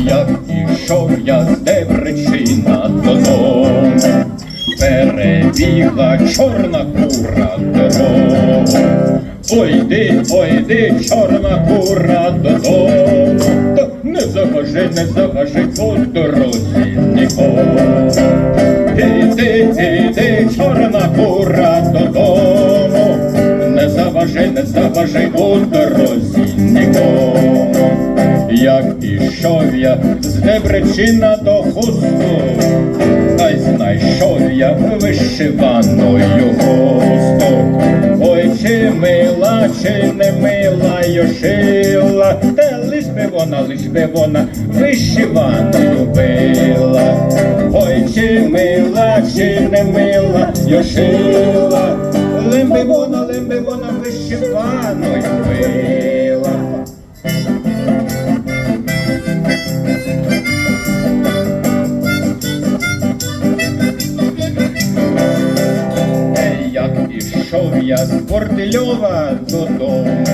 як ішов я з Дебречина додому, перебігла чорна кура додому. Ой йди, ой йди, чорна кура додому, та не заважай, не заважай по дорозі нікому. Іди, іди, чорна кура додому, не заважай, не заважай у дорозі. Як ішов я з Дебречина до хусту, та й знайшов я вишиваною хусту. Ой, чи мила, чи не мила йошила, та лиш би вона, лиш би вона вишиваною била. Ой, чи мила, чи не мила йошила, лимби вона, лимби вона вишиваною била. ішов я з Бордельова додому,